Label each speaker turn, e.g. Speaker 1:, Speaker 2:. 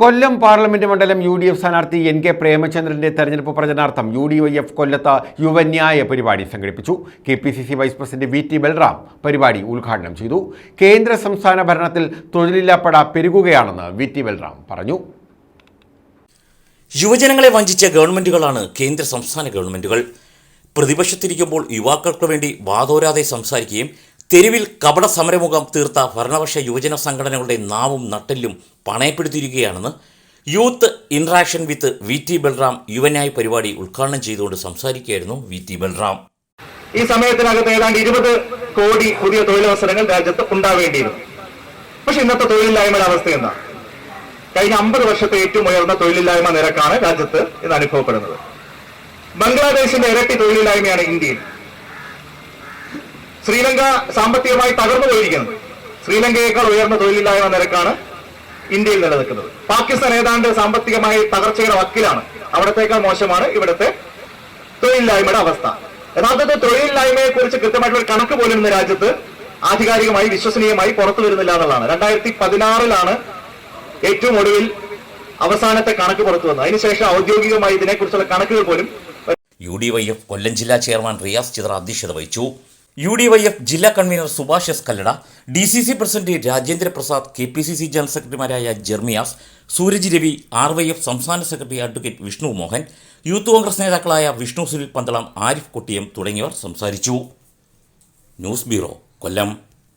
Speaker 1: കൊല്ലം parliament മണ്ഡലം U D F സ്ഥാനാർത്ഥി N K പ്രേമചന്ദ്രന്റെ തെരഞ്ഞെടുപ്പ് പ്രചരണാർത്ഥം യു ഡി വൈ എഫ് കൊല്ലത്ത് യുവന്യായ പരിപാടി സംഘടിപ്പിച്ചു. K P C C vice president V T Balram പരിപാടി ഉദ്ഘാടനം ചെയ്തു. കേന്ദ്ര സംസ്ഥാന ഭരണത്തിൽ തൊഴിലില്ലാപ്പട പെരുകുകയാണെന്ന് വി ടി ബൽറാം പറഞ്ഞു.
Speaker 2: യുവജനങ്ങളെ വഞ്ചിച്ച ഗവൺമെന്റുകളാണ് കേന്ദ്ര സംസ്ഥാന ഗവൺമെന്റുകൾ. പ്രതിപക്ഷത്തിരിക്കുമ്പോൾ യുവാക്കൾക്ക് വേണ്ടി വാതോരാതെ സംസാരിക്കുകയും തെരുവിൽ കപട സമരമുഖം തീർത്ത ഭരണപക്ഷ യുവജന സംഘടനകളുടെ നാവും നട്ടെല്ലും പണയപ്പെടുത്തിയിരിക്കുകയാണെന്ന് youth interaction with V T Balram യുവനായ പരിപാടി ഉദ്ഘാടനം ചെയ്തുകൊണ്ട് സംസാരിക്കുകയായിരുന്നു വി ടി ബൽറാം.
Speaker 3: ഈ സമയത്തിനകത്ത് ഏതാണ്ട് ഇരുപത് കോടി പുതിയ തൊഴിലവസരങ്ങൾ രാജ്യത്ത് ഉണ്ടാവേണ്ടിയിരുന്നു. പക്ഷെ ഇന്നത്തെ തൊഴിലില്ലായ്മയുടെ അവസ്ഥ എന്താ? കഴിഞ്ഞ അമ്പത് വർഷത്തെ ഏറ്റവും ഉയർന്ന തൊഴിലില്ലായ്മ നിരക്കാണ് രാജ്യത്ത് ഇന്ന് അനുഭവപ്പെടുന്നത്. ബംഗ്ലാദേശിന്റെ ഇരട്ടി തൊഴിലില്ലായ്മയാണ് ഇന്ത്യയിൽ. ശ്രീലങ്ക സാമ്പത്തികമായി തകർന്നു പോയിരിക്കുന്നത് ശ്രീലങ്കയേക്കാൾ ഉയർന്ന തൊഴിലില്ലായ്മ നിരക്കാണ് ഇന്ത്യയിൽ നിലനിൽക്കുന്നത്. പാകിസ്ഥാൻ ഏതാണ്ട് സാമ്പത്തികമായി തകർച്ചയുടെ വക്കിലാണ്. അവിടത്തേക്കാൾ മോശമാണ് ഇവിടുത്തെ തൊഴിലില്ലായ്മയുടെ അവസ്ഥ. യഥാർത്ഥത്തിൽ തൊഴിലില്ലായ്മയെ കുറിച്ച് കൃത്യമായിട്ടുള്ള കണക്ക് പോലും ഇന്ന് രാജ്യത്ത് ആധികാരികമായി വിശ്വസനീയമായി പുറത്തു വരുന്നില്ല എന്നുള്ളതാണ്. രണ്ടായിരത്തി പതിനാറിലാണ് ഏറ്റവും ഒടുവിൽ അവസാനത്തെ കണക്ക് പുറത്തു വന്നത്. അതിനുശേഷം ഔദ്യോഗികമായി ഇതിനെക്കുറിച്ചുള്ള കണക്കുകൾ പോലും
Speaker 2: U D Y F Kollam ജില്ലാ ചെയർമാൻ റിയാസ് ചിത്ര അധ്യക്ഷത വഹിച്ചു. യു ഡി വൈ എഫ് ജില്ലാ convenor Subhash S Kallada D C C president Rajendra Prasad K P C C general സെക്രട്ടറിമാരായ Jermias Sooraj Ravi R Y F സംസ്ഥാന secretary advocate Vishnu Mohan youth Congress നേതാക്കളായ വിഷ്ണു സുനിൽ പന്തളം ആരിഫ് കൊട്ടിയം തുടങ്ങിയവർ സംസാരിച്ചു. News bureau Kollam.